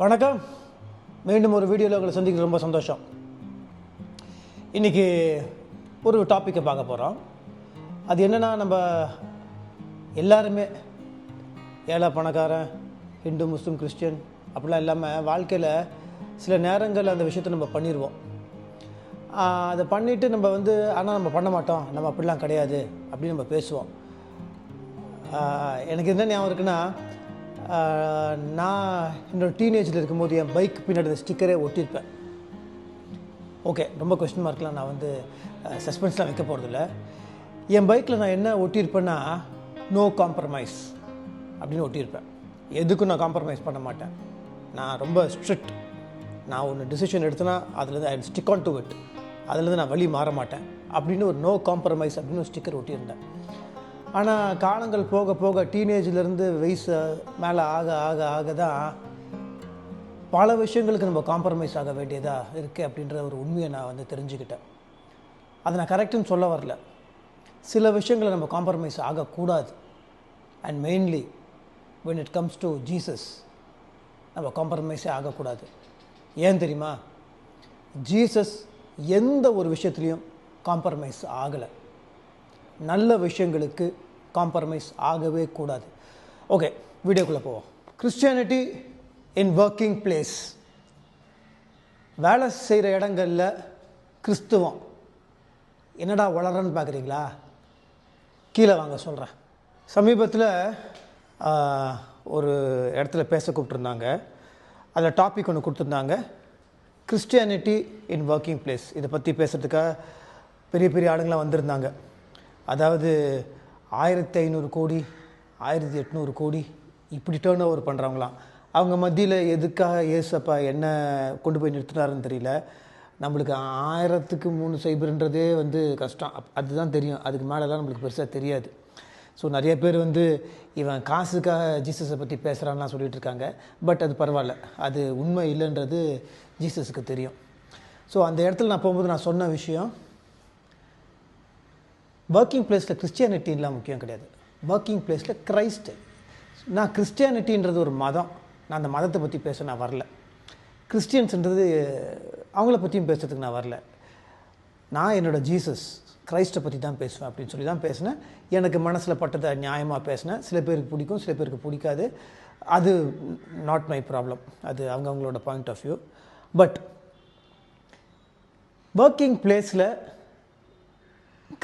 வணக்கம். மீண்டும் ஒரு வீடியோவில் உங்களை சந்திக்கிறது ரொம்ப சந்தோஷம். இன்றைக்கி ஒரு டாப்பிக்கை பார்க்க போகிறோம் அது என்னென்னா நம்ம எல்லாருமே ஏழை பணக்காரன் ஹிந்து முஸ்லீம் கிறிஸ்டியன் அப்படிலாம் இல்லாமல் வாழ்க்கையில் சில நேரங்கள் அந்த விஷயத்தை நம்ம பண்ணிடுவோம் அதை பண்ணிவிட்டு நம்ம வந்து ஆனால் நம்ம பண்ண மாட்டோம். நம்ம அப்படிலாம் கிடையாது அப்படின்னு நம்ம பேசுவோம். எனக்கு என்ன ஞாபகம் இருக்குன்னா நான் என்னோட டீனேஜில் இருக்கும்போது என் பைக் பின்னாடி ஸ்டிக்கரே ஒட்டியிருப்பேன். ஓகே ரொம்ப கொஸ்டின் மார்க்லாம் நான் வந்து சஸ்பென்ஸ்லாம் வைக்க போகிறதில்ல என் பைக்கில் நான் என்ன ஒட்டியிருப்பேன்னா நோ காம்ப்ரமைஸ் அப்படின்னு ஒட்டியிருப்பேன். எதுக்கும் நான் காம்ப்ரமைஸ் பண்ண மாட்டேன். நான் ரொம்ப ஸ்ட்ரிக்ட் நான் ஒன்று டிசிஷன் எடுத்தேன்னா அதுலேருந்து I stick on to it அதுலேருந்து நான் வழி மாற மாட்டேன். அப்படின்னு ஒரு நோ காம்ப்ரமைஸ் அப்படின்னு ஒரு ஸ்டிக்கர் ஒட்டியிருந்தேன். ஆனால் காலங்கள் போக போக டீனேஜ்லேருந்து வயசு மேலே ஆக ஆக ஆக தான் பல விஷயங்களுக்கு நம்ம காம்ப்ரமைஸ் ஆக வேண்டியதாக இருக்குது அப்படின்ற ஒரு உண்மையை நான் வந்து தெரிஞ்சுக்கிட்டேன். அதை நான் கரெக்டுன்னு சொல்ல வரல. சில விஷயங்களை நம்ம காம்ப்ரமைஸ் ஆகக்கூடாது. And mainly when it comes to Jesus நம்ம காம்ப்ரமைஸே ஆகக்கூடாது. ஏன் தெரியுமா? ஜீசஸ் எந்த ஒரு விஷயத்துலையும் காம்ப்ரமைஸ் ஆகலை. நல்ல விஷயங்களுக்கு காம்ப்ரமைஸ் ஆகவே கூடாது. ஓகே வீடியோக்குள்ளே போவோம். கிறிஸ்டியானிட்டி இன் ஒர்க்கிங் பிளேஸ் வேலை செய்கிற இடங்களில் கிறிஸ்துவம். என்னடா வளரன்னு பார்க்குறீங்களா? கீழே வாங்க சொல்கிறேன் சமீபத்தில் ஒரு இடத்துல பேச கூப்பிட்ருந்தாங்க அதில் டாபிக் ஒன்று கொடுத்துருந்தாங்க. கிறிஸ்டியானிட்டி இன் ஒர்க்கிங் பிளேஸ் இதை பற்றி பேசுகிறதுக்காக பெரிய பெரிய ஆளுங்களாம் வந்திருந்தாங்க. அதாவது ஆயிரத்தி ஐநூறு கோடி ஆயிரத்தி எட்நூறு கோடி இப்படி டேர்ன் ஓவர் பண்ணுறவங்களாம் அவங்க மத்தியில் எதுக்காக ஏசப்பா என்ன கொண்டு போய் நிறுத்தினாருன்னு தெரியல. நம்மளுக்கு ஆயிரத்துக்கு மூணு சைபர்ன்றதே வந்து கஷ்டம். அதுதான் தெரியும். அதுக்கு மேலெலாம் நம்மளுக்கு பெருசாக தெரியாது. ஸோ நிறைய பேர் வந்து இவன் காசுக்காக ஜீசஸை பற்றி பேசுகிறான்லாம் சொல்லிகிட்டு இருக்காங்க. பட் அது பரவாயில்ல. அது உண்மை இல்லைன்றது ஜீசஸுக்கு தெரியும். ஸோ அந்த இடத்துல நான் போகும்போது நான் சொன்ன விஷயம் ஒர்க்கிங் பிளேஸில் கிறிஸ்டியானிட்டின்லாம் முக்கியம் கிடையாது. ஒர்க்கிங் பிளேஸில் கிரைஸ்ட் நான் கிறிஸ்டியானிட்டின்றது ஒரு மதம். நான் அந்த மதத்தை பற்றி பேச நான் வரல. கிறிஸ்டியன்ஸ்ன்றது அவங்கள பற்றியும் பேசுறதுக்கு நான் வரல. நான் என்னோடய ஜீசஸ் கிரைஸ்ட்டை பற்றி தான் பேசுவேன் அப்படின்னு சொல்லி தான் பேசினேன். எனக்கு மனசில் பட்டதை நியாயமாக பேசினேன். சில பேருக்கு பிடிக்கும் சில பேருக்கு பிடிக்காது. அது நாட் மை ப்ராப்ளம் அது அவங்கவுங்களோட point of view but working பிளேஸில்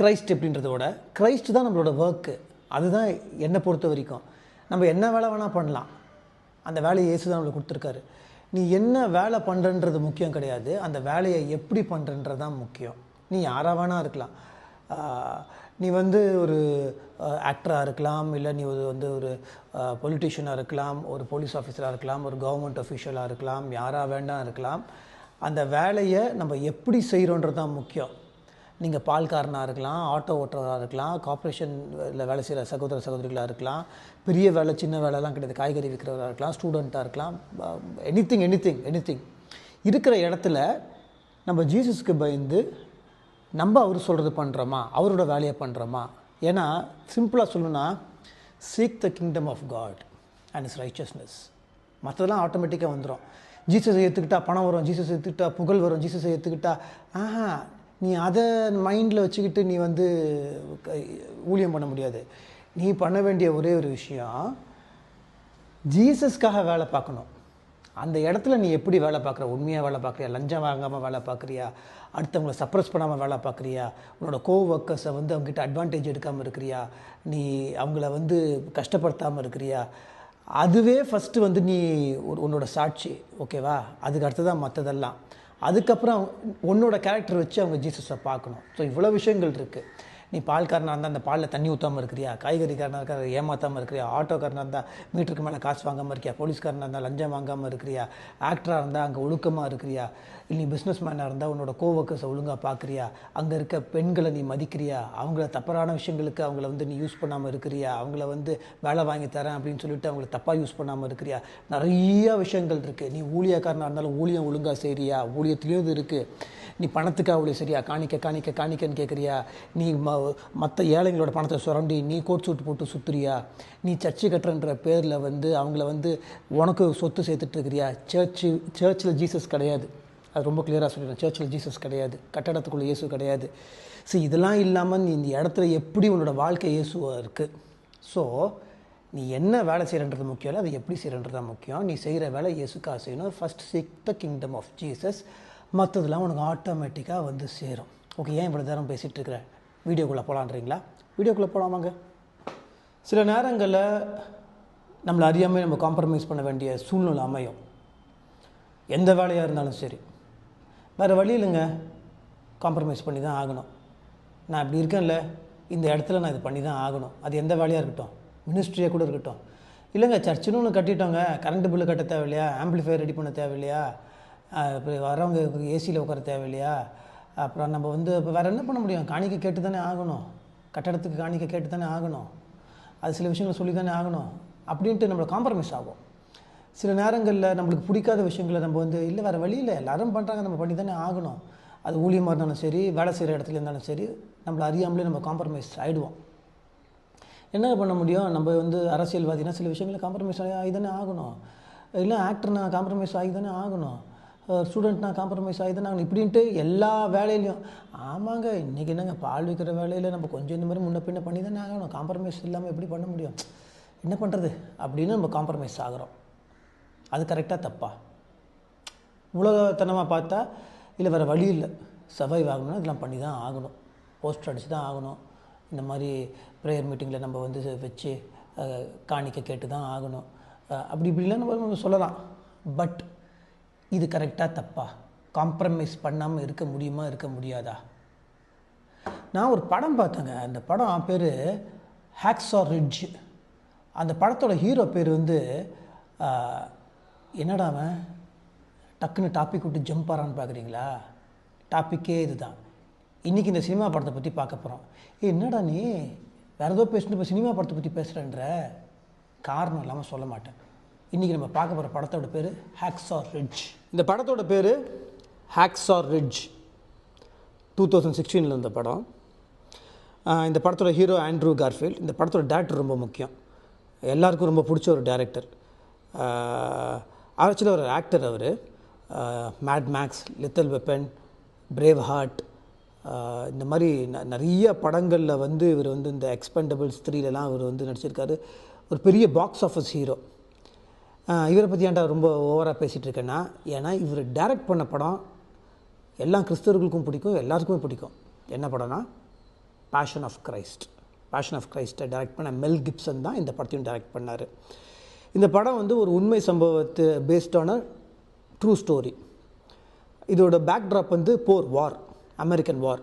கிரைஸ்ட் அப்படின்றத விட கிரைஸ்ட் தான் நம்மளோட ஒர்க்கு அதுதான் என்னை பொறுத்த வரைக்கும். நம்ம என்ன வேலை வேணால் பண்ணலாம். அந்த வேலையை இயேசு தான் நம்மளுக்கு கொடுத்துருக்காரு. நீ என்ன வேலை பண்ணுறன்றது முக்கியம் கிடையாது. அந்த வேலையை எப்படி பண்ணுறன்றது தான் முக்கியம். நீ யாராக வேணா இருக்கலாம். நீ வந்து ஒரு ஆக்டராக இருக்கலாம். இல்லை நீ ஒரு வந்து ஒரு பொலிட்டிஷியனாக இருக்கலாம். ஒரு போலீஸ் ஆஃபீஸராக இருக்கலாம். ஒரு கவர்மெண்ட் அஃபீஷியலாக இருக்கலாம். யாராக வேண்டாம் இருக்கலாம். அந்த வேலையை நம்ம எப்படி செய்கிறோன்றது தான் முக்கியம். நீங்கள் பால்காரனாக இருக்கலாம் ஆட்டோ ஓட்டுறவராக இருக்கலாம் கார்ப்பரேஷனில் வேலை செய்கிற சகோதர சகோதரிகளாக இருக்கலாம் பெரிய வேலை சின்ன வேலைலாம் கிடையாது காய்கறி விற்கிறவராக இருக்கலாம் ஸ்டூடெண்ட்டாக இருக்கலாம் எனிதிங் எனி திங் இருக்கிற இடத்துல நம்ம ஜீசஸ்க்கு பயந்து நம்ம அவர் சொல்கிறது பண்ணுறோமா அவரோட வேலையை பண்ணுறோமா ஏன்னா சிம்பிளாக சொல்லணும்னா seek the kingdom of God and is righteousness மற்றதெல்லாம் ஆட்டோமேட்டிக்காக வந்துடும் ஜீசஸை ஏற்றுக்கிட்டா பணம் வரும் ஜீசஸை ஏற்றுக்கிட்டா புகழ் வரும் ஜீசஸை ஏற்றுக்கிட்டா ஆஹா நீ அதை மைண்டில் வச்சுக்கிட்டு நீ வந்து க- ஊழியம் பண்ண முடியாது. நீ பண்ண வேண்டிய ஒரே ஒரு விஷயம் ஜீசஸ்க்காக வேலை பார்க்கணும். அந்த இடத்துல நீ எப்படி வேலை பார்க்குற? உண்மையாக வேலை பார்க்குறியா? லஞ்சம் வாங்காமல் வேலை பார்க்குறியா? அடுத்தவங்களை சப்ரஸ் பண்ணாமல் வேலை பார்க்குறியா? உன்னோட கோ ஒர்க்கர்ஸை வந்து அவங்ககிட்ட அட்வான்டேஜ் எடுக்காமல் இருக்கிறியா? நீ அவங்கள வந்து கஷ்டப்படுத்தாமல் இருக்கிறியா? அதுவே ஃபஸ்ட்டு வந்து நீ ஒரு- உன்னோட சாட்சி ஓகேவா அதுக்கு அடுத்து தான் மற்றதெல்லாம் அதுக்கப்புறம் உன்னோட கேரக்டர் வச்சு அவங்க ஜீசஸை பார்க்கணும். ஸோ இவ்வளோ விஷயங்கள் இருக்குது நீ பால்காரனாக இருந்தால் அந்த பாலில் தண்ணி ஊற்றாமல் இருக்கிறியா? காய்கறிக்காரனாக இருக்கிற ஏமாற்றாமல் இருக்கிறியா? ஆட்டோக்காரனாக இருந்தால் மீட்டருக்கு மேலே காசு வாங்காமல் இருக்கியா? போலீஸ்காரனாக இருந்தால் லஞ்சம் வாங்காமல் இருக்கிறியா? ஆக்டராக இருந்தால் அங்கே ஒழுக்கமாக இருக்கிறியா? இல்லை நீ பிஸ்னஸ் மேனாக இருந்தால் உன்னோட கோவக்கர்ஸை ஒழுங்காக பார்க்குறியா அங்கே இருக்க பெண்களை நீ மதிக்கிறியா? அவங்கள தப்பறான விஷயங்களுக்கு அவங்கள வந்து நீ யூஸ் பண்ணாமல் இருக்கிறியா? அவங்கள வந்து வேலை வாங்கி தரேன் அப்படின்னு சொல்லிட்டு அவங்கள தப்பாக யூஸ் பண்ணாமல் இருக்கிறியா? நிறைய விஷயங்கள் இருக்குது நீ ஊழியக்காரனாக இருந்தாலும் ஊழியம் ஒழுங்காக செய்கிறியா ஊழியத்துலேயும் இது இருக்குது நீ பணத்துக்காக அவ்வளோ சரியா காணிக்க காணிக்க காணிக்கன்னு கேட்குறியா நீ ம மற்ற ஏழைங்களோட பணத்தை சுரண்டி நீ கோட் சூட் போட்டு சுற்றுறியா நீ சர்ச்சு கட்டுறன்ற பேரில் வந்து அவங்கள வந்து உனக்கு சொத்து சேர்த்துட்ருக்கிறியா சர்ச்சு சர்ச்சில் ஜீசஸ் கிடையாது. அது ரொம்ப கிளியராக சொல்லிடுறேன். சர்ச்சில் ஜீசஸ் கிடையாது. கட்டடத்துக்குள்ளே இயேசு கிடையாது. ஸோ இதெல்லாம் இல்லாமல் நீ இந்த இடத்துல எப்படி உன்னோட வாழ்க்கை இயேசுவாக இருக்குது ஸோ நீ என்ன வேலை செய்கிறன்றது முக்கியம் இல்லை அதை எப்படி செய்கிறன்றது தான் முக்கியம். நீ செய்கிற வேலை இயேசுக்காக செய்யணும் first seek the kingdom of Jesus மற்றதெல்லாம் உனக்கு ஆட்டோமேட்டிக்காக வந்து சேரும். ஓகே ஏன் இவ்வளோ நேரம் பேசிகிட்டு இருக்கிறேன் வீடியோக்குள்ளே போகலான்றீங்களா? வீடியோக்குள்ளே போகலாமாங்க? சில நேரங்களில் நம்மளை அறியாமல் நம்ம காம்ப்ரமைஸ் பண்ண வேண்டிய சூழ்நிலை அமையும். எந்த வேலையாக இருந்தாலும் சரி. வேறு வழி இல்லைங்க. காம்ப்ரமைஸ் பண்ணி தான் ஆகணும். நான் இப்படி இருக்கேன்ல. இந்த இடத்துல நான் இது பண்ணி தான் ஆகணும். அது எந்த வேலையாக இருக்கட்டும். மினிஸ்ட்ரியாக கூட இருக்கட்டும். இல்லைங்க சர்ச்சுன்னு ஒன்று கட்டிட்டோங்க. கரண்ட் பில்லு கட்ட தேவையில்லையா? ஆம்பிளிஃபையர் ரெடி பண்ண தேவையில்லையா? இப்போ வரவங்க ஏசியில் உட்கார தேவையில்லையா? அப்புறம் நம்ம வந்து இப்போ வேறு என்ன பண்ண முடியும்? காணிக்கை கேட்டு தானே ஆகணும். கட்டடத்துக்கு காணிக்கை கேட்டு தானே ஆகணும். அது சில விஷயங்களை சொல்லி தானே ஆகணும். அப்படின்ட்டு நம்மளை காம்ப்ரமைஸ் ஆகும். சில நேரங்களில் நம்மளுக்கு பிடிக்காத விஷயங்களை நம்ம வந்து இல்லை வேறு வழியில் எல்லாரும் பண்ணுறாங்க நம்ம பண்ணி தானே ஆகணும். அது ஊழியமாக இருந்தாலும் சரி வேலை செய்கிற இடத்துல இருந்தாலும் சரி நம்மளை அறியாமலே நம்ம காம்ப்ரமைஸ் ஆகிடுவோம் என்ன பண்ண முடியும்? நம்ம வந்து அரசியல்வாதினா சில விஷயங்களை காம்ப்ரமைஸ் ஆகி தானே ஆகணும். இல்லை ஆக்டர்னா காம்ப்ரமைஸ் ஆகி தானே ஆகணும். ஸ்டூடெண்ட் நான் காம்ப்ரமைஸ் ஆகி நாங்கள் ஆகணும் இப்படின்ட்டு எல்லா வேலையிலையும். ஆமாங்க இன்றைக்கி என்னங்க பால் விற்கிற வேலையில் நம்ம கொஞ்சம் இந்த மாதிரி முன்ன பின்ன பண்ணி தான் ஆகணும். காம்ப்ரமைஸ் இல்லாமல் எப்படி பண்ண முடியும்? என்ன பண்ணுறது அப்படின்னு நம்ம காம்ப்ரமைஸ் ஆகிறோம். அது கரெக்டாக தப்பா? உலகத்தனமாக பார்த்தா இல்லை வேறு வழி இல்லை. சர்வைவ் ஆகணும்னா இதெல்லாம் பண்ணி தான் ஆகணும். போஸ்டர் அடித்து தான் ஆகணும். இந்த மாதிரி ப்ரேயர் மீட்டிங்கில் நம்ம வந்து வச்சு காணிக்க கேட்டு தான் ஆகணும். அப்படி இப்படிலாம் நம்ம சொல்லலாம். பட் இது கரெக்டாக தப்பா? காம்ப்ரமைஸ் பண்ணாமல் இருக்க முடியுமா இருக்க முடியாதா? நான் ஒரு படம் பார்த்தேங்க. அந்த படம் பேர் ஹேக்ஸார் ரிட்ஜ் அந்த படத்தோட ஹீரோ பேர் வந்து என்னடா அவன்? டக்குன்னு டாபிக் விட்டு ஜம்ப் ஆறான்னு பார்க்குறீங்களா? டாப்பிக்கே இதுதான். இன்றைக்கி இந்த சினிமா படத்தை பற்றி பார்க்க போகிறோம் ஏ என்னடா நீ? வேறு ஏதோ பேசிட்டு இப்போ சினிமா படத்தை பற்றி பேசுகிறேன்ற காரணம் இல்லாமல் சொல்ல மாட்டேன். இன்றைக்கி நம்ம பார்க்க போகிற படத்தோட பேர் ஹேக்ஸார் ரிட்ஜ் இந்த படத்தோட பேர் ஹேக்ஸார் ரிட்ஜ் டூ தௌசண்ட் சிக்ஸ்டீனில் இருந்த படம். இந்த படத்தோட ஹீரோ ஆண்ட்ரூ கார்ஃபீல்ட் இந்த படத்தோட டேரக்டர் ரொம்ப முக்கியம். எல்லாருக்கும் ரொம்ப பிடிச்ச ஒரு டேரக்டர் ஆக்சுவலாக ஒரு ஆக்டர் அவர். Mad Max lethal weapon Braveheart இந்த மாதிரி ந நிறைய படங்களில் வந்து இவர் வந்து இந்த எக்ஸ்பெண்டபிள்ஸ் த்ரீலலாம் இவர் வந்து நடிச்சிருக்காரு. ஒரு பெரிய பாக்ஸ் ஆஃபீஸ் ஹீரோ இவரை பற்றி ஏன்டா ரொம்ப ஓவராக பேசிகிட்டு இருக்கேன்னா ஏன்னா இவர் டைரக்ட் பண்ண படம் எல்லா கிறிஸ்தவர்களுக்கும் பிடிக்கும் எல்லாருக்குமே பிடிக்கும். என்ன படம்னா passion of Christ passion of கிரைஸ்ட்டை direct பண்ண மெல் கிப்சன் தான் இந்த படத்தையும் டைரக்ட் பண்ணார். இந்த படம் வந்து ஒரு உண்மை சம்பவத்தை பேஸ்டான ட்ரூ ஸ்டோரி இதோட பேக்ட்ராப் வந்து போர் war American war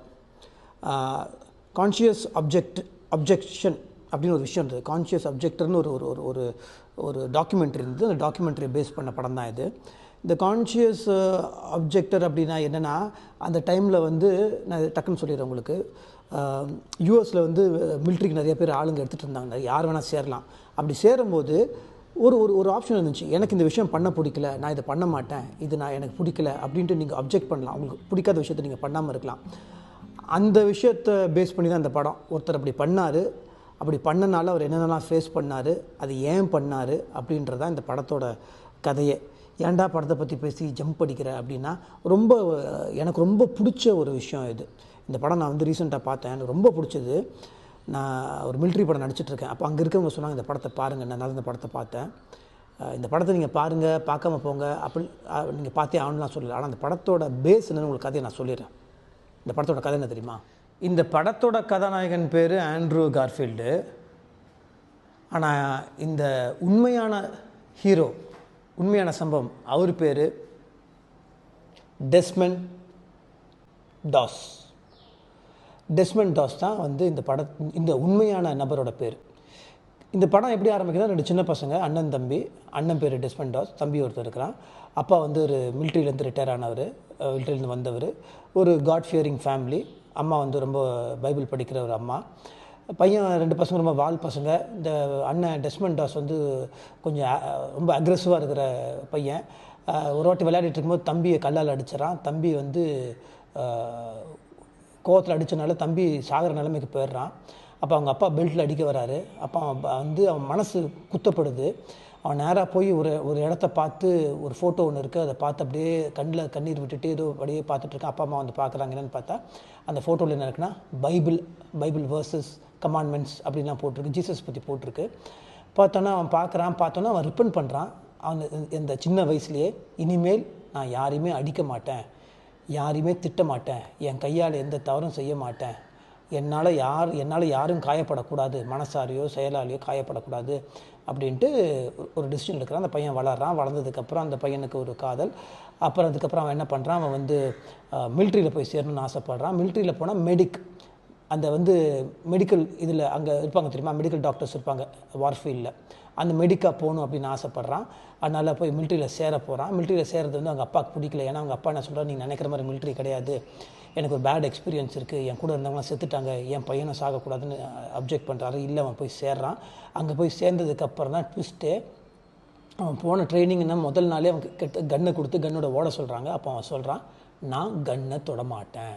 conscious object objection அப்படின்னு ஒரு விஷயம் இருந்தது. கான்ஷியஸ் அப்ஜெக்டர்னு ஒரு ஒரு ஒரு ஒரு டாக்குமெண்ட்ரி இருந்தது. அந்த டாக்குமெண்ட்ரியை பேஸ் பண்ண படம் தான் இது. இந்த கான்ஷியஸ் அப்ஜெக்டர் uh, அப்படின்னா என்னென்னா அந்த டைமில் வந்து நான் டக்குன்னு சொல்லிடுறேன் உங்களுக்கு. Uh, யூஎஸில் வந்து uh, மிலிட்ரிக்கு நிறைய பேர் ஆளுங்க எடுத்துகிட்டு இருந்தாங்க. யார் வேணால் சேரலாம். அப்படி சேரும்போது ஒரு ஒரு ஒரு ஆப்ஷன் இருந்துச்சு. எனக்கு இந்த விஷயம் பண்ண பிடிக்கல. நான் இதை பண்ண மாட்டேன். இது நான் எனக்கு பிடிக்கல அப்படின்ட்டு நீங்கள் அப்ஜெக்ட் பண்ணலாம். உங்களுக்கு பிடிக்காத விஷயத்தை நீங்கள் பண்ணாமல் இருக்கலாம். அந்த விஷயத்தை பேஸ் பண்ணி தான் அந்த படம். ஒருத்தர் அப்படி பண்ணார். அப்படி பண்ணனால அவர் என்னென்னலாம் ஃபேஸ் பண்ணார் அது ஏன் பண்ணார் அப்படின்றதான் இந்த படத்தோட கதையே. ஏன்டா படத்தை பற்றி பேசி ஜம்ப் அடிக்கிற அப்படின்னா ரொம்ப எனக்கு ரொம்ப பிடிச்ச ஒரு விஷயம் இது. இந்த படம் நான் வந்து ரீசெண்டாக பார்த்தேன். எனக்கு ரொம்ப பிடிச்சது. நான் ஒரு மிலிட்ரி படம் நடிச்சிட்ருக்கேன் அப்போ அங்கே இருக்கவங்க சொன்னாங்க இந்த படத்தை பாருங்கள் நான் இந்த படத்தை பார்த்தேன். இந்த படத்தை நீங்கள் பாருங்கள் பார்க்காம போங்க. அப்படி நீங்கள் பார்த்தே ஆகணும்லாம் சொல்லலை. ஆனால் அந்த படத்தோட பேஸ் என்னன்னு உங்களுக்கு கதையை நான் சொல்லிடுறேன். இந்த படத்தோட கதை என்ன தெரியுமா? இந்த படத்தோட கதாநாயகன் பேர் ஆண்ட்ரூ கார்ஃபீல்டு. ஆனால் இந்த உண்மையான ஹீரோ உண்மையான சம்பவம் அவர் பேர் டெஸ்மன் டாஸ் டெஸ்மன் டாஸ் தான் வந்து இந்த பட இந்த உண்மையான நபரோட பேர். இந்த படம் எப்படி ஆரம்பிக்குதுன்னா ரெண்டு சின்ன பசங்க அண்ணன் தம்பி. அண்ணன் பேர் டெஸ்மன் டாஸ் தம்பி ஒருத்தர் இருக்கிறான். அப்பா வந்து ஒரு மிலிட்ரியிலேருந்து ரிட்டையர் ஆனவர் மிலிட்ரியிலேருந்து வந்தவர். ஒரு காட் ஃபியரிங் ஃபேமிலி அம்மா வந்து ரொம்ப பைபிள் படிக்கிற ஒரு அம்மா. பையன் ரெண்டு பசங்க ரொம்ப வால் பசங்க. இந்த அண்ணன் டெஸ்மன் டாஸ் வந்து கொஞ்சம் ரொம்ப அக்ரெசிவாக இருக்கிற பையன். ஒரு வாட்டி விளையாடிட்டு இருக்கும்போது தம்பியை கல்லால் அடிச்சிடறான். தம்பி வந்து கோவத்தில் அடித்தனால தம்பி சாகிற நிலைமைக்கு போயிடுறான். அப்போ அவங்க அப்பா பெல்ட்டில் அடிக்க வராரு. அப்போ வந்து அவன் மனசு குத்தப்படுது. அவன் நேராக போய் ஒரு ஒரு இடத்த பார்த்து ஒரு ஃபோட்டோ ஒன்று இருக்குது அதை பார்த்து அப்படியே கண்ணில் கண்ணீர் விட்டுட்டு ஏதோ அப்படியே பார்த்துட்டு இருக்கான். அப்பா அம்மா வந்து பார்க்குறாங்க என்னென்னு பார்த்தா அந்த ஃபோட்டோவில் என்ன இருக்குன்னா பைபிள் பைபிள் வேர்சஸ் கமாண்ட்மெண்ட்ஸ் அப்படின்லாம் போட்டிருக்கு. ஜீசஸ் பற்றி போட்டிருக்கு. பார்த்தோன்னா அவன் பார்க்குறான் பார்த்தோன்னா அவன் ரிப்பன் பண்ணுறான் அவன் இந்த- இந்த சின்ன வயசுலேயே இனிமேல் நான் யாரையுமே அடிக்க மாட்டேன். யாரையுமே திட்ட மாட்டேன். என் கையால் எந்த தவறும் செய்ய மாட்டேன். என்னால் யார் என்னால் யாரும் காயப்படக்கூடாது மனசாரியோ செயலாலேயோ காயப்படக்கூடாது அப்படின்ட்டு ஒரு டிசிஷன் எடுக்கிறான். அந்த பையன் வளர்றான். வளர்ந்ததுக்கப்புறம் அந்த பையனுக்கு ஒரு காதல். அப்புறம் அதுக்கப்புறம் அவன் என்ன பண்ணுறான் அவன் வந்து மில்ட்ரியில் போய் சேரணும்னு ஆசைப்பட்றான். மில்ட்ரியில் போனால் மெடிக் அந்த வந்து மெடிக்கல் இதில் அங்கே இருப்பாங்க தெரியுமா? மெடிக்கல் டாக்டர்ஸ் இருப்பாங்க வார்ஃபீல்டில் அந்த மெடிக்கா போகணும் அப்படின்னு ஆசைப்பட்றான். அதனால் போய் மிலிட்ரியில் சேர போகிறான் மிலிட்ரியில் சேரது வந்து அவங்க அப்பாவுக்கு பிடிக்கல. ஏன்னா அவங்க அப்பா என்ன சொல்கிறார் நீங்கள் நினைக்கிற மாதிரி மிலிட்ரி கிடையாது. எனக்கு ஒரு பேட் எக்ஸ்பீரியன்ஸ் இருக்குது என் கூட இருந்தவங்களாம் செத்துட்டாங்க. என் பையனும் சாகக்கூடாதுன்னு அப்ஜெக்ட் பண்ணுறாரு இல்லை அவன் போய் சேர்றான். அங்கே போய் சேர்ந்ததுக்கப்புறம் தான் ட்விஸ்ட்டு அவன் போன ட்ரைனிங்னா முதல் நாளே அவன் கெட்டு கன்னை கொடுத்து கன்னோட ஓட சொல்கிறாங்க அப்போ அவன் சொல்கிறான் நான் கன்னை தொட மாட்டேன்.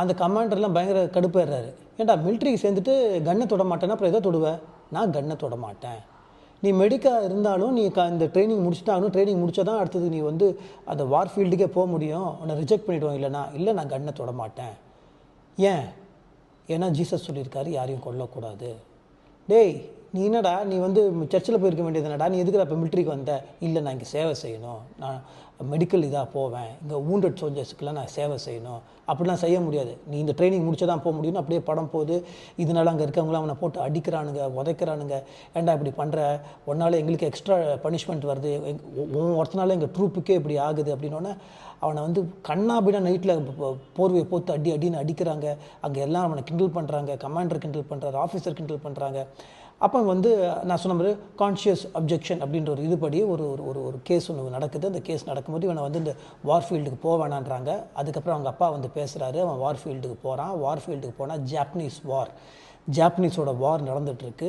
அந்த கமாண்டர்லாம் பயங்கர கடுப்பேறாரு. ஏன்டா மிலிட்ரிக்கு சேர்ந்துட்டு கன்னை தொட மாட்டேன்னா அப்புறம் எதை தொடுவேன் நான் கன்னை தொட மாட்டேன். நீ மெடிக்காக இருந்தாலும் நீ க இந்த ட்ரைனிங் முடிச்சுட்டாகணும் ட்ரைனிங் முடிச்சா தான் அடுத்தது நீ வந்து அந்த வார் ஃபீல்டுக்கே போக முடியும். உன்னை ரிஜெக்ட் பண்ணிவிடுவோம் இல்லைனா இல்லை நான் கன்னை தொட மாட்டேன். ஏன்? ஏன்னா ஜீசஸ் சொல்லியிருக்காரு யாரையும் கொல்லக்கூடாது. டேய் நீ என்னடா நீ வந்து சர்ச்சில் போயிருக்க வேண்டியது என்னடா? நீ எதுக்குடா இப்போ மிலிட்ரிக்கு வந்த? இல்லை நான் இங்கே சேவை செய்யணும். நான் மெடிக்கல் இதாக போவேன். இங்கே ஊண்டட் சோல்ஜர்ஸுக்கெல்லாம் நான் சேவை செய்யணும். அப்படிலாம் செய்ய முடியாது. நீ இந்த ட்ரைனிங் முடிச்சா தான் போக முடியும்னு அப்படியே படம் போகுது இதனால் அங்கே இருக்கவங்களாம் அவனை போட்டு அடிக்கிறானுங்க உதைக்கிறானுங்க. ஏன்டா இப்படி பண்ணுற ஒன்னால் எங்களுக்கு எக்ஸ்ட்ரா பனிஷ்மெண்ட் வருது. ஒருத்தனால எங்கள் ட்ரூப்புக்கே இப்படி ஆகுது அப்படின்னோடனே அவனை வந்து கண்ணாபினா நைட்டில் போர்வையை போத்து அடி அடின்னு அடிக்கிறாங்க. அங்கே எல்லாம் அவனை கிண்டல் பண்ணுறாங்க கமாண்டர் கிண்டல் பண்ணுறாரு ஆஃபீஸர் கிண்டல் பண்ணுறாங்க அப்போ வந்து நான் சொன்ன மாதிரி கான்ஷியஸ் அப்ஜெக்ஷன் அப்படின்ற ஒரு இதுபடி ஒரு ஒரு ஒரு ஒரு கேஸ் ஒன்று நடக்குது. அந்த கேஸ் நடக்கும்போது இவனை வந்து இந்த வார் ஃபீல்டுக்கு போக வேணான்றாங்க. அதுக்கப்புறம் அவங்க அப்பா வந்து பேசுகிறாரு அவன் வார்ஃபீல்டுக்கு போகிறான் வார்ஃபீல்டுக்கு போனால் ஜாப்பனீஸ் வார் ஜாப்பனீஸோட வார் நடந்துகிட்ருக்கு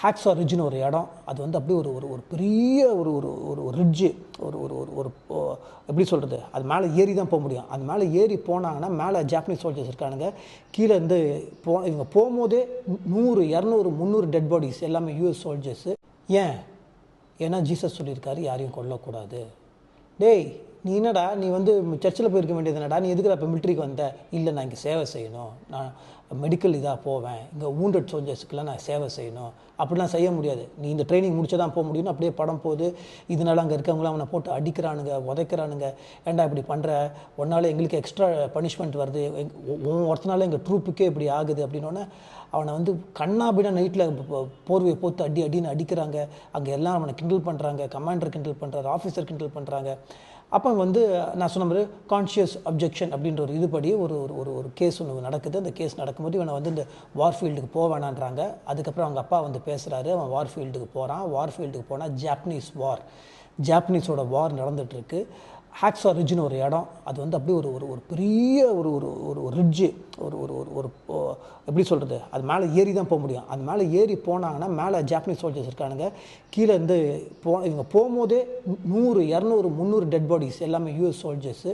ஹாக்ஸா ரிட்ஜ்னு ஒரு இடம். அது வந்து அப்படியே ஒரு ஒரு ஒரு பெரிய ஒரு ஒரு ஒரு ரிட்ஜு ஒரு ஒரு ஒரு ஒரு எப்படி சொல்கிறது அது மேலே ஏறி தான் போக முடியும். அது மேலே ஏறி போனாங்கன்னா மேலே ஜாப்பனீஸ் சோல்ஜர்ஸ் இருக்கானுங்க. கீழே இருந்து போ இவங்க போகும்போதே நூறு இரநூறு முந்நூறு டெட் பாடிஸ் எல்லாமே யூஎஸ் சோல்ஜர்ஸு ஏன்? ஏன்னா ஜீசஸ் சொல்லியிருக்காரு யாரையும் கொல்லக்கூடாது. டேய் நீ என்னடா நீ வந்து சர்ச்சில் போயிருக்க வேண்டியது என்னடா நீ எதுக்குடா இப்போ மிலிட்ரிக்கு வந்த? இல்லை நான் இங்கே சேவை செய்யணும். நான் மெடிக்கல் இதாக போவேன். இங்கே wounded சோல்ஜர்ஸுக்கெல்லாம் நான் சேவை செய்யணும். அப்படிலாம் செய்ய முடியாது. நீ இந்த ட்ரைனிங் முடிச்சா தான் போக முடியும்னு அப்படியே படம் போகுது இதனால அங்கே இருக்கவங்களாம் அவனை போட்டு அடிக்கிறானுங்க உதைக்கிறானுங்க. ஏன்டா இப்படி பண்ணுற ஒன்னால் எங்களுக்கு எக்ஸ்ட்ரா பனிஷ்மெண்ட் வருது. ஒருத்தனால எங்கள் ட்ரூப்புக்கே இப்படி ஆகுது அப்படின்னோடனே அவனை வந்து கண்ணாபிடா நைட்டில் போர்வையை போத்து அடி அடின்னு அடிக்கிறாங்க. அங்கே எல்லாம் அவனை கிண்டல் பண்ணுறாங்க கமாண்டர் கிண்டல் பண்ணுறாரு ஆஃபீஸர் கிண்டல் பண்ணுறாங்க அப்போ வந்து நான் சொன்ன மாதிரி கான்ஷியஸ் அப்ஜெக்ஷன் அப்படின்ற ஒரு இதுபடி ஒரு ஒரு ஒரு ஒரு கேஸ் ஒன்று நடக்குது. அந்த கேஸ் நடக்கும்போது இவனை வந்து இந்த வார் ஃபீல்டுக்கு போக வேணான்றாங்க. அதுக்கப்புறம் அவங்க அப்பா வந்து பேசுகிறாரு அவன் வார்ஃபீல்டுக்கு போகிறான் வார்ஃபீல்டுக்கு போனால் ஜாப்பனீஸ் வார் ஜாப்பனீஸோட வார் நடந்துகிட்ருக்கு ஹாக்ஸா ரிட்ஜ்னு ஒரு இடம். அது வந்து அப்படியே ஒரு ஒரு ஒரு பெரிய ஒரு ஒரு ஒரு ஒரு ரிட்ஜு ஒரு ஒரு ஒரு ஒரு எப்படி சொல்கிறது அது மேலே ஏறி தான் போக முடியும். அது மேலே ஏறி போனாங்கன்னா மேலே ஜாப்பனீஸ் சோல்ஜர்ஸ் இருக்கானுங்க. கீழே இருந்து போ இவங்க போகும்போதே நூறு இரநூறு முந்நூறு டெட் பாடிஸ் எல்லாமே யூஎஸ் சோல்ஜர்ஸு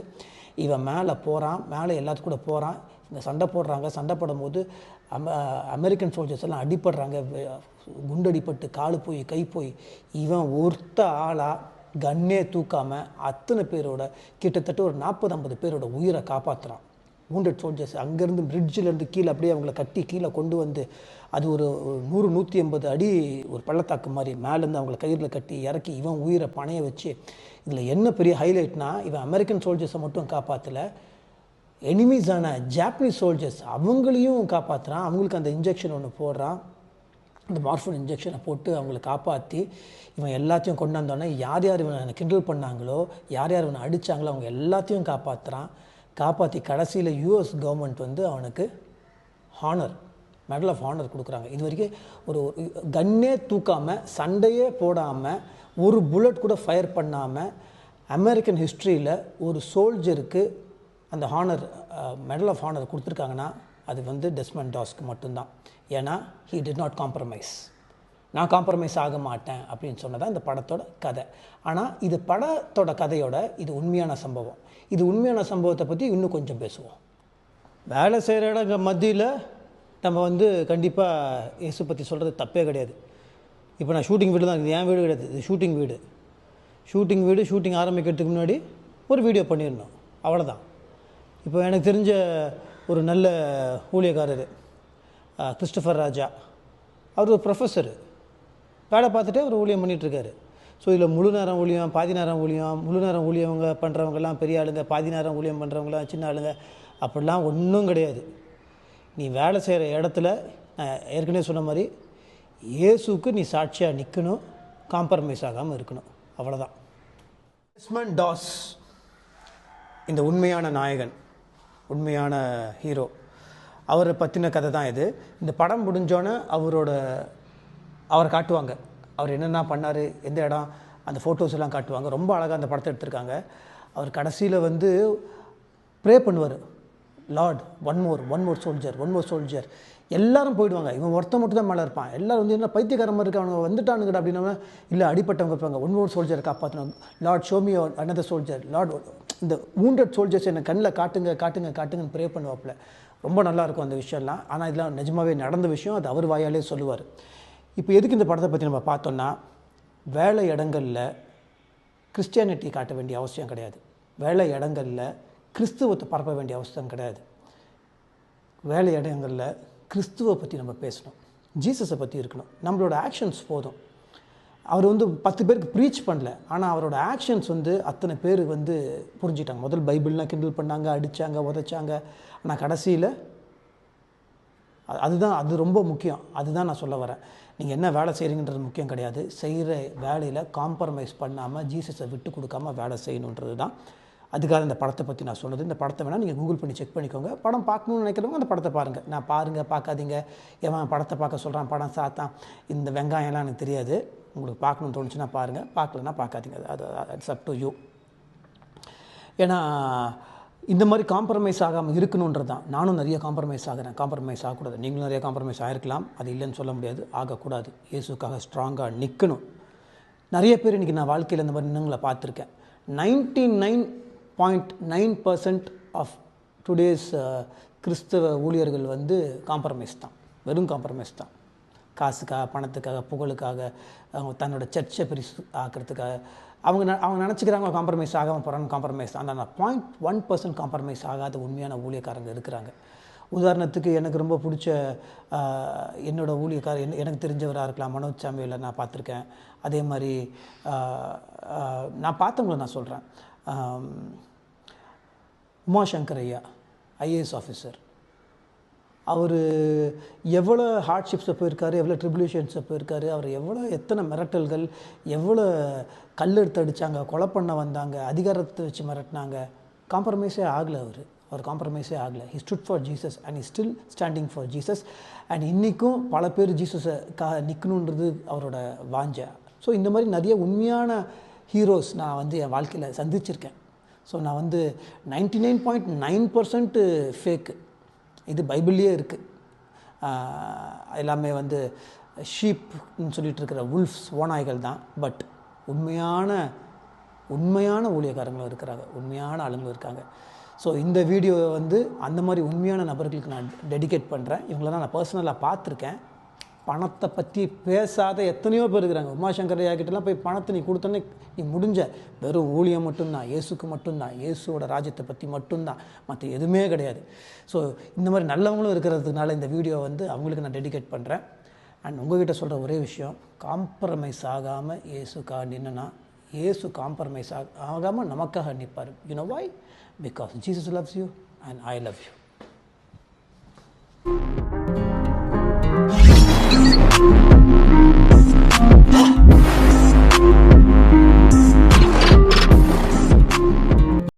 இவன் மேலே போகிறான் மேலே எல்லாத்து கூட போகிறான் இந்த சண்டை போடுறாங்க. சண்டை போடும்போது அம அமெரிக்கன் சோல்ஜர்ஸ் எல்லாம் அடிப்படுறாங்க குண்டடிப்பட்டு காலு போய் கை போய். இவன் ஒருத்த ஆளாக கன்னே தூக்காமல் அத்தனை பேரோட கிட்டத்தட்ட ஒரு நாற்பது ஐம்பது பேரோட உயிரை காப்பாற்றுறான் ஊண்டட் சோல்ஜர்ஸ் அங்கேருந்து பிரிட்ஜிலேருந்து கீழே அப்படியே அவங்கள கட்டி கீழே கொண்டு வந்து அது ஒரு ஒரு நூறு நூற்றி எண்பது அடி ஒரு பள்ளத்தாக்கு மாதிரி மேலேருந்து அவங்கள கயிறில் கட்டி இறக்கி இவன் உயிரை பணைய வச்சு இதில் என்ன பெரிய ஹைலைட்னா இவன் அமெரிக்கன் சோல்ஜர்ஸை மட்டும் காப்பாற்றலை எனிமீஸான ஜாப்பனீஸ் சோல்ஜர்ஸ் அவங்களையும் காப்பாற்றுறான் அவங்களுக்கு அந்த இன்ஜெக்ஷன் ஒன்று போடுறான். இந்த மார்ஃபின் இன்ஜெக்ஷனை போட்டு அவங்களை காப்பாற்றி இவன் எல்லாத்தையும் கொண்டு வந்தோடனே யார் யார் இவனை கிண்டல் பண்ணாங்களோ யார் யார் இவனை அடித்தாங்களோ அவங்க எல்லாத்தையும் காப்பாற்றுறான் காப்பாற்றி கடைசியில் யூஎஸ் கவர்மெண்ட் வந்து அவனுக்கு ஹானர் மெடல் ஆஃப் ஹானர் கொடுக்குறாங்க. இது வரைக்கும் ஒரு கன்னே தூக்காமல் சண்டையே போடாமல் ஒரு புல்லட் கூட ஃபயர் பண்ணாமல் அமெரிக்கன் ஹிஸ்ட்ரியில் ஒரு சோல்ஜருக்கு அந்த honour medal uh, of honour கொடுத்துருக்காங்கன்னா அது வந்து டெஸ்மண்ட் டாஸ்க்கு மட்டும்தான். ஏன்னா ஹீ டிட் நாட் காம்ப்ரமைஸ் நான் காம்ப்ரமைஸ் ஆக மாட்டேன் அப்படின்னு சொன்னதான் இந்த படத்தோட கதை. ஆனால் இது படத்தோட கதையோட இது உண்மையான சம்பவம். இது உண்மையான சம்பவத்தை பற்றி இன்னும் கொஞ்சம் பேசுவோம். வேலை செய்கிற இடங்க மத்தியில் நம்ம வந்து கண்டிப்பாக இயேசு பற்றி சொல்கிறது தப்பே கிடையாது. இப்போ நான் ஷூட்டிங் வீடு தான் இருக்குது. என் வீடு கிடையாது. இது ஷூட்டிங் வீடு. ஷூட்டிங் வீடு ஷூட்டிங் ஆரம்பிக்கிறதுக்கு முன்னாடி ஒரு வீடியோ பண்ணிடணும் அவ்வளோதான் இப்போ எனக்கு தெரிஞ்ச ஒரு நல்ல ஊழியக்காரர். கிறிஸ்டஃபர் கிறிஸ்டபர் ராஜா. அவர் ஒரு ப்ரொஃபஸர் வேலை பார்த்துட்டே அவர் ஊழியம் பண்ணிகிட்ருக்காரு ஸோ இதில் முழு நேரம் ஊழியம் பாதி நேரம் ஊழியம் முழு நேரம் ஊழியவங்க பண்ணுறவங்கெல்லாம் பெரிய ஆளுங்க பாதி நேரம் ஊழியம் பண்ணுறவங்களாம் சின்ன ஆளுங்க. அப்படிலாம் ஒன்றும் கிடையாது. நீ வேலை செய்கிற இடத்துல நான் ஏற்கனவே சொன்ன மாதிரி இயேசுக்கு நீ சாட்சியாக நிற்கணும் காம்ப்ரமைஸ் ஆகாமல் இருக்கணும். அவ்வளோதான் டெஸ்மண்ட் டாஸ் இந்த உண்மையான நாயகன் உண்மையான ஹீரோ அவரை பற்றின கதை தான் இது. இந்த படம் முடிஞ்சோன்னே அவரோட அவரை காட்டுவாங்க. அவர் என்னென்ன பண்ணார் எந்த இடம் அந்த ஃபோட்டோஸ் எல்லாம் காட்டுவாங்க. ரொம்ப அழகாக அந்த படத்தை எடுத்திருக்காங்க. அவர் கடைசியில் வந்து ப்ரே பண்ணுவார். Lord one more one more soldier one more soldier எல்லாரும் போயிடுவாங்க. இவன் ஒருத்தன் மட்டும் தான் மேலே இருப்பான். எல்லாரும் வந்து என்ன பைத்தியக்காரன் இருக்கு? அவனுங்க வந்துட்டானுங்கடா அப்படின்னா இல்லை அடிப்பட்டவங்க இருப்பாங்க. ஒன் மோர் சோல்ஜர் காப்பாற்றணும் Lord show me another soldier Lord இந்த wounded சோல்ஜர்ஸ் என்னை கண்ணில் காட்டுங்க காட்டுங்க காட்டுங்கன்னு ப்ரே பண்ணுவாப்புல. ரொம்ப நல்லாயிருக்கும் அந்த விஷயம்லாம். ஆனால் இதெல்லாம் நிஜமாவே நடந்த விஷயம் அது அவர் வாயாலே சொல்லுவார். இப்போ எதுக்கு இந்த படத்தை பற்றி நம்ம பார்த்தோன்னா வேலை இடங்களில் கிறிஸ்டியானிட்டி காட்ட வேண்டிய அவசியம் கிடையாது. வேலை இடங்களில் கிறிஸ்துவத்தை பரப்ப வேண்டிய அவசியம் கிடையாது. வேலை இடங்களில் கிறிஸ்துவை பற்றி நம்ம பேசணும். ஜீசஸை பற்றி இருக்கணும். நம்மளோட ஆக்ஷன்ஸ் போதும். அவர் வந்து பத்து பேருக்கு ப்ரீச் பண்ணல. ஆனால் அவரோட ஆக்ஷன்ஸ் வந்து அத்தனை பேர் வந்து புரிஞ்சிட்டாங்க. முதல் பைபிள்லாம் கிண்டில் பண்ணாங்க அடித்தாங்க உதைச்சாங்க. ஆனால் கடைசியில் அது- அதுதான் அது ரொம்ப முக்கியம். அதுதான் நான் சொல்ல வரேன். நீங்கள் என்ன வேலை செய்கிறீங்கன்றது முக்கியம் கிடையாது. செய்கிற வேலையில் காம்ப்ரமைஸ் பண்ணாமல் ஜீசஸை விட்டு கொடுக்காம வேலை செய்யணுன்றது தான் அதுக்காக இந்த படத்தை பற்றி நான் சொன்னது இந்த படத்தை வேணால் நீங்கள் கூகுள் பண்ணி செக் பண்ணிக்கோங்க. படம் பார்க்கணும்னு நினைக்கிறவங்க அந்த படத்தை பாருங்கள் நான் பாருங்கள் பார்க்காதீங்க. எவன் படத்தை பார்க்க சொல்கிறான் படம் சாத்தான். இந்த வெங்காயம்லாம் எனக்கு தெரியாது. உங்களுக்கு பார்க்கணும்னு தோணுச்சுன்னா பாருங்கள் பார்க்கலன்னா பார்க்காதீங்க. அது இட்ஸ் அப் டு யூ ஏன்னா இந்த மாதிரி காம்ப்ரமைஸ் ஆகாமல் இருக்கணுன்றது தான். நானும் நிறைய காம்ப்ரமைஸ் ஆகிறேன். காம்ப்ரமைஸ் ஆகக்கூடாது. நீங்களும் நிறைய காம்ப்ரமைஸ் ஆகிருக்கலாம் அது இல்லைன்னு சொல்ல முடியாது. ஆகக்கூடாது. இயேசுக்காக ஸ்ட்ராங்காக நிற்கணும் நிறைய பேர் இன்றைக்கி நான் வாழ்க்கையில் இந்த மாதிரி இன்னங்களை பார்த்துருக்கேன். Ninety nine point nine percent of today's கிறிஸ்தவ ஊழியர்கள் வந்து காம்ப்ரமைஸ் தான். வெறும் காம்ப்ரமைஸ் தான். காசுக்காக பணத்துக்காக புகழுக்காக அவங்க தன்னோட சர்ச்சை பெருசு ஆக்கிறதுக்காக. அவங்க ந- அவங்க நினச்சிக்கிறாங்க காம்ப்ரமைஸ் ஆகாமல் போகிறாங்க காம்ப்ரமைஸ் ஆனால் பாயிண்ட் ஒன் பர்சன்ட் காம்ப்ரமைஸ் ஆகாத உண்மையான ஊழியக்காரங்க இருக்கிறாங்க. உதாரணத்துக்கு எனக்கு ரொம்ப பிடிச்ச என்னோடய என்னோட எனக்கு தெரிஞ்சவராக இருக்கலாம் மனோஜ் சாமியில் நான் பார்த்துருக்கேன். அதே மாதிரி நான் பார்த்தவங்கள நான் சொல்கிறேன் உமாசங்கர் ஐயா ஐஏஎஸ் ஆஃபீஸர் அவர் எவ்வளோ ஹார்ட்ஷிப்ஸை போயிருக்காரு எவ்வளோ ட்ரிபுலேஷன்ஸை போயிருக்காரு அவர் எவ்வளோ எத்தனை மிரட்டல்கள் எவ்வளோ கல் எடுத்து அடித்தாங்க கொலை பண்ண வந்தாங்க அதிகாரத்தை வச்சு மிரட்டினாங்க. காம்ப்ரமைஸே ஆகலை அவர். அவர் காம்ப்ரமைஸே ஆகலை. He stood for Jesus and he still standing for Jesus and இன்றைக்கும் பல பேர் ஜீசஸை கா நிற்கணுன்றது அவரோட வாஞ்சை. ஸோ இந்த மாதிரி நிறைய உண்மையான ஹீரோஸ் நான் வந்து என் வாழ்க்கையில் சந்திச்சிருக்கேன். ஸோ நான் வந்து ninety nine point nine percent fake இது பைபிள்லேயே இருக்குது எல்லாமே வந்து ஷீப்னு சொல்லிட்டு இருக்கிற உல்ஃப்ஸ் ஓநாய்கள் தான். பட் உண்மையான உண்மையான ஊழியக்காரங்களும் இருக்கிறாங்க. உண்மையான ஆளுங்களும் இருக்காங்க. ஸோ இந்த வீடியோவை வந்து அந்த மாதிரி உண்மையான நபர்களுக்கு நான் டெடிகேட் பண்ணுறேன் இவங்களெல்லாம் நான் பர்சனலாக பார்த்துருக்கேன். பணத்தை பற்றி பேசாத எத்தனையோ பேர் இருக்கிறாங்க. உமாசங்கர் ஐயா கிட்டலாம் போய் பணத்தை நீ கொடுத்தோன்னே நீ முடிஞ்ச. வெறும் ஊழியம் மட்டும்தான் இயேசுக்கு மட்டும்தான் இயேசுவோட ராஜ்யத்தை பற்றி மட்டும்தான். மற்ற எதுவுமே கிடையாது. ஸோ இந்த மாதிரி நல்லவங்களும் இருக்கிறதுனால இந்த வீடியோ வந்து அவங்களுக்கு நான் டெடிகேட் பண்ணுறேன் அண்ட் உங்ககிட்ட சொல்கிற ஒரே விஷயம் காம்ப்ரமைஸ் ஆகாமல் இயேசுக்காக நின்னுனா இயேசு காம்ப்ரமைஸ் ஆக ஆகாமல் நமக்காக நிற்பார் you know because Jesus loves you and I love you